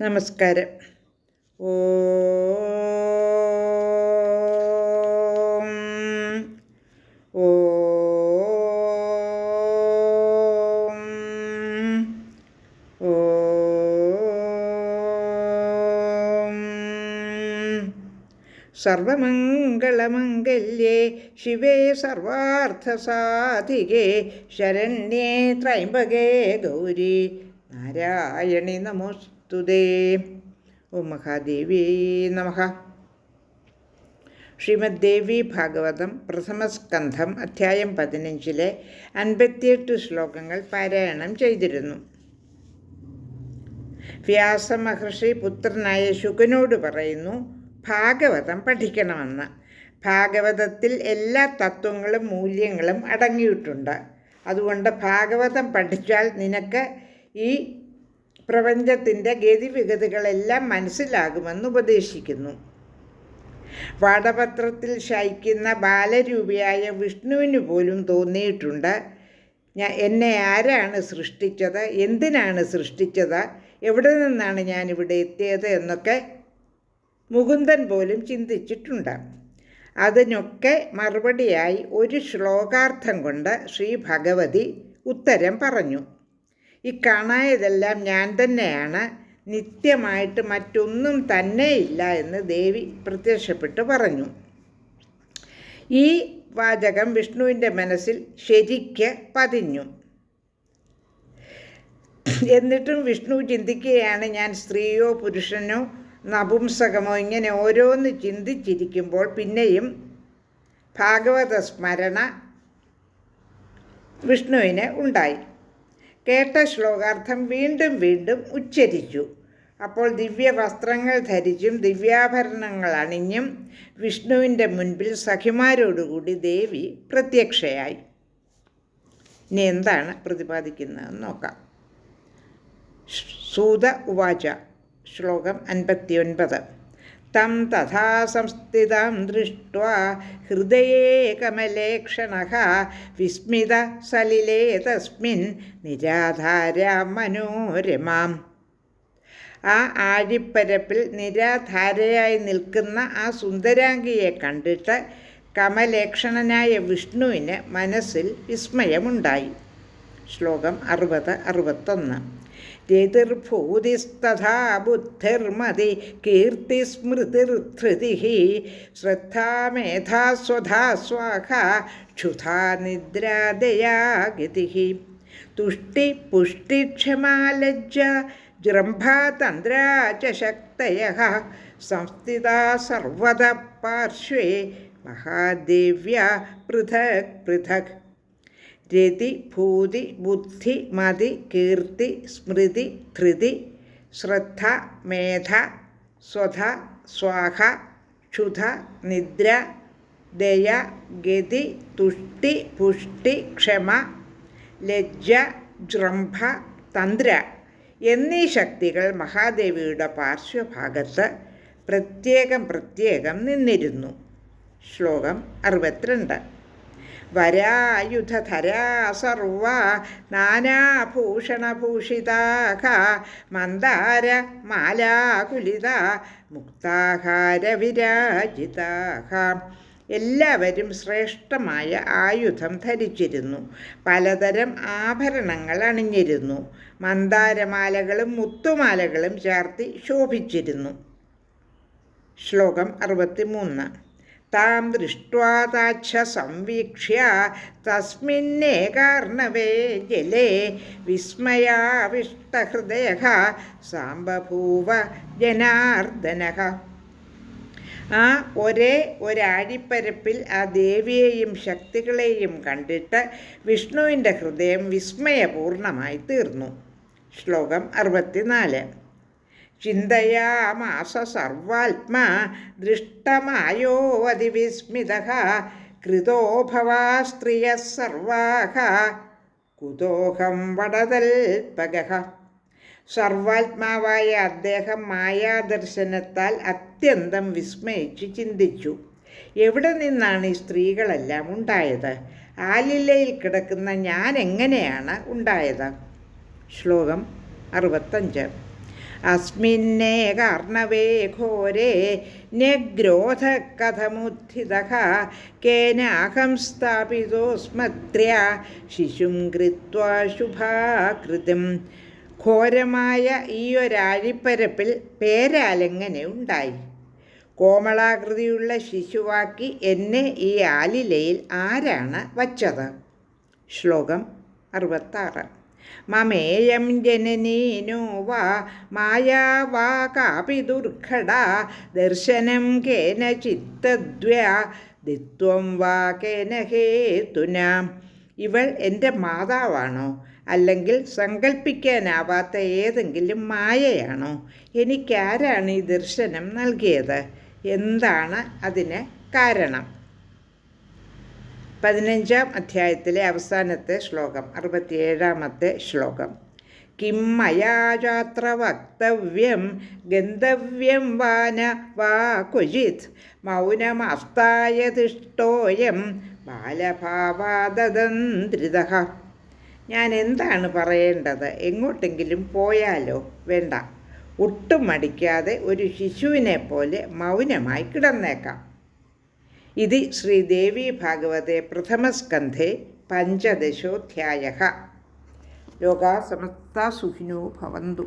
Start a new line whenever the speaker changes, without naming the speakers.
നമസ്കാരം. ഓം. സർവമംഗളമംഗല്യേ ശിവേ സർവാർത്ഥസാധികേ ശരണ്യേ ത്രൈംബകേ ഗൗരി നാരായണി നമോസ്തുതേ ഓം മഹാദേവി നമ ശ്രീമദ് ദേവി ഭാഗവതം പ്രഥമസ്കന്ധം അധ്യായം പതിനഞ്ചിലെ അൻപത്തിയെട്ട് ശ്ലോകങ്ങൾ പാരായണം ചെയ്തിരുന്നു. വ്യാസമഹർഷി പുത്രനായ ശുകനോട് പറയുന്നു ഭാഗവതം പഠിക്കണമെന്ന്. ഭാഗവതത്തിൽ എല്ലാ തത്വങ്ങളും മൂല്യങ്ങളും അടങ്ങിയിട്ടുണ്ട്. അതുകൊണ്ട് ഭാഗവതം പഠിച്ചാൽ നിനക്ക് ഈ പ്രപഞ്ചത്തിന്റെ ഗതിവിഗതികളെല്ലാം മനസ്സിലാകുമെന്ന് ഉപദേശിക്കുന്നു. വാടപത്രത്തിൽ ശയിക്കുന്ന ബാലരൂപിയായ വിഷ്ണുവിന് പോലും തോന്നിയിട്ടുണ്ട്. ഞാൻ എന്നെ ആരാണ് സൃഷ്ടിച്ചത്? എന്തിനാണ് സൃഷ്ടിച്ചത്? എവിടെ നിന്നാണ് ഞാൻ ഇവിടെ എത്തിയത് എന്നൊക്കെ മുകുന്ദൻ പോലും ചിന്തിച്ചിട്ടുണ്ട്. അതിനൊക്കെ മറുപടിയായി ഒരു ശ്ലോകാർത്ഥം കൊണ്ട് ശ്രീ ഭഗവതി ഉത്തരം പറഞ്ഞു. ഈ കാണായതെല്ലാം ഞാൻ തന്നെയാണ്. നിത്യമായിട്ട് മറ്റൊന്നും തന്നെയില്ല എന്ന് ദേവി പ്രത്യക്ഷപ്പെട്ട് പറഞ്ഞു. ഈ വാചകം വിഷ്ണുവിന്റെ മനസ്സിൽ ശരിക്ക് പതിഞ്ഞു. എന്നിട്ടും വിഷ്ണു ചിന്തിക്കുകയാണ് ഞാൻ സ്ത്രീയോ പുരുഷനോ നപുംസകമോ ഇങ്ങനെ ഓരോന്ന് ചിന്തിച്ചിരിക്കുമ്പോൾ പിന്നെയും ഭാഗവത സ്മരണ വിഷ്ണുവിന് ഉണ്ടായി. കേട്ട ശ്ലോകാർത്ഥം വീണ്ടും വീണ്ടും ഉച്ചരിച്ചു. അപ്പോൾ ദിവ്യ വസ്ത്രങ്ങൾ ധരിച്ചും ദിവ്യാഭരണങ്ങൾ അണിഞ്ഞും വിഷ്ണുവിന്റെ മുൻപിൽ സഖിമാരോടുകൂടി ദേവി പ്രത്യക്ഷയായി. ഇനി എന്താണ് പ്രതിപാദിക്കുന്നതെന്ന് നോക്കാം. സൂത ഉവാച ശ്ലോകം അൻപത്തിയൊൻപത്. തം തഥാ സംസ്ഥിതം दृष्ट्वा हृदये कमले വിസ്മിത സലിലേ തസ്മിൻ നിരാധാര മനോരമാം. ആ ആഴിപ്പരപ്പിൽ നിരാധാരയായി നിൽക്കുന്ന ആ സുന്ദരാംഗിയെ കണ്ടിട്ട് കമലേക്ഷണനായ വിഷ്ണുവിന് മനസ്സിൽ വിസ്മയമുണ്ടായി. ശ്ലോകം അറുപത് അറുപത്തൊന്ന് രതിർഭൂതിസ്തഥാ ബുദ്ധിർമതി കീർത്തിസ്മൃതിർധൃതി ശ്രദ്ധാമേധാ സ്വധാ സ്വാഹ ക്ഷുധാ നിദ്രാദയാ ഗതി തുഷ്ടി പുഷ്ടിക്ഷമാലജ്ജ ജൃംഭാതന്ത്രാ ച ശക്തയ സംസ്ഥിതാ സർവത പാർശ്വേ മഹാദേവ്യ പൃഥക് പൃഥക് രതി ഭൂതി ബുദ്ധി മതി കീർത്തി സ്മൃതി ധൃതി ശ്രദ്ധ മേധ സ്വധ സ്വാഹ ക്ഷുധ നിദ്ര ദയ ഗതി തുഷ്ടി പുഷ്ടി ക്ഷമ ലജ്ജ ജ്രംഭ തന്ത്ര എന്നീ ശക്തികൾ മഹാദേവിയുടെ പാർശ്വഭാഗത്ത് പ്രത്യേകം പ്രത്യേകം നിന്നിരുന്നു. ശ്ലോകം അറുപത്തിരണ്ട്. വരായുധധരാ സർവ നാനാഭൂഷണഭൂഷിത മന്ദാര മാലാകുലിത മുക്താഹാരവിരാജിതാഹ എല്ലാവരും ശ്രേഷ്ഠമായ ആയുധം ധരിച്ചിരുന്നു. പലതരം ആഭരണങ്ങൾ അണിഞ്ഞിരുന്നു. മന്ദാരമാലകളും മുത്തുമാലകളും ചേർത്തി ശോഭിച്ചിരുന്നു. ശ്ലോകം അറുപത്തിമൂന്ന്. താം ദൃഷ്ട്വാ താച്ഛ സംവീക്ഷ്യ. തസ്മിന്നേകാർണവേ ജലേ വിസ്മയാവിഷ്ടഹൃദയ സാംബഭൂവ ജനാർദ്ദന. ആ ഒരേ ഒരാഴിപ്പരപ്പിൽ ആ ദേവിയെയും ശക്തികളെയും കണ്ടിട്ട് വിഷ്ണുവിന്റെ ഹൃദയം വിസ്മയപൂർണമായി തീർന്നു. ശ്ലോകം അറുപത്തിനാല്. ചിന്തയാമാസ സർവാത്മാ ദൃഷ്ടമായോ അതിവിസ്മിത കൃതോ സ്ത്രീയ സർവാഹ. കുതോഹം വടതൽപക സർവാത്മാവായ അദ്ദേഹം മായാദർശനത്താൽ അത്യന്തം വിസ്മയിച്ച് ചിന്തിച്ചു. എവിടെ നിന്നാണ് ഈ സ്ത്രീകളെല്ലാം ഉണ്ടായത്? ആലില്ലയിൽ കിടക്കുന്ന ഞാൻ എങ്ങനെയാണ് ഉണ്ടായത്? ശ്ലോകം അറുപത്തഞ്ച്. അസ്മിന്നേ കർണവേ ഘോരേ ന്യഗ്രോധ കഥമുദ്ധിതഃ കേനാഹം സ്ഥാപിതോസ്മത്ര്യ ശിശും കൃത്വാ ശുഭാകൃതം. ഘോരമായ ഈ ഒരാഴിപ്പരപ്പിൽ പേരാലങ്ങനെ ഉണ്ടായി. കോമളാകൃതിയുള്ള ശിശുവാക്കി എന്നെ ഈ ആലിലയിൽ ആരാണ് വച്ചത്? ശ്ലോകം അറുപത്താറ്. മമേയം ജനനീനോ മായാവാ കാപി ദുർഘട ദർശനം കേന ചിത്തദ്വ്യ ദിത്വം വാ കേന ഹേതുന. ഇവൾ എന്റെ മാതാവാണോ? അല്ലെങ്കിൽ സങ്കല്പിക്കാനാവാത്ത ഏതെങ്കിലും മായയാണോ? എനിക്കാരാണ് ഈ ദർശനം നൽകിയത്? എന്താണ് അതിന് കാരണം? പതിനഞ്ചാം അധ്യായത്തിലെ അവസാനത്തെ ശ്ലോകം അറുപത്തിയേഴാമത്തെ ശ്ലോകം. കിം മയാചാത്ര വക്തവ്യം ഗന്ധവ്യം വാന വാ കുജിത് മൗനമസ്തായ തിഷ്ടോയം ബാലഭാവാദതന്ത്രിത ഞാൻ എന്താണ് പറയേണ്ടത്? എങ്ങോട്ടെങ്കിലും പോയാലോ? വേണ്ട. ഒട്ടും മടിക്കാതെ ഒരു ശിശുവിനെ പോലെ മൗനമായി കിടന്നേക്കാം. ಇದು ಶ್ರೀದೇವಿ ಭಾಗವತೆ ಪ್ರಥಮ ಸ್ಕಂಧೆ ಪಂಚದಶೋಧ್ಯಾಯ ಯೋಗ ಸಮಸ್ತ ಸುಖಿನೋ ಭವಂತು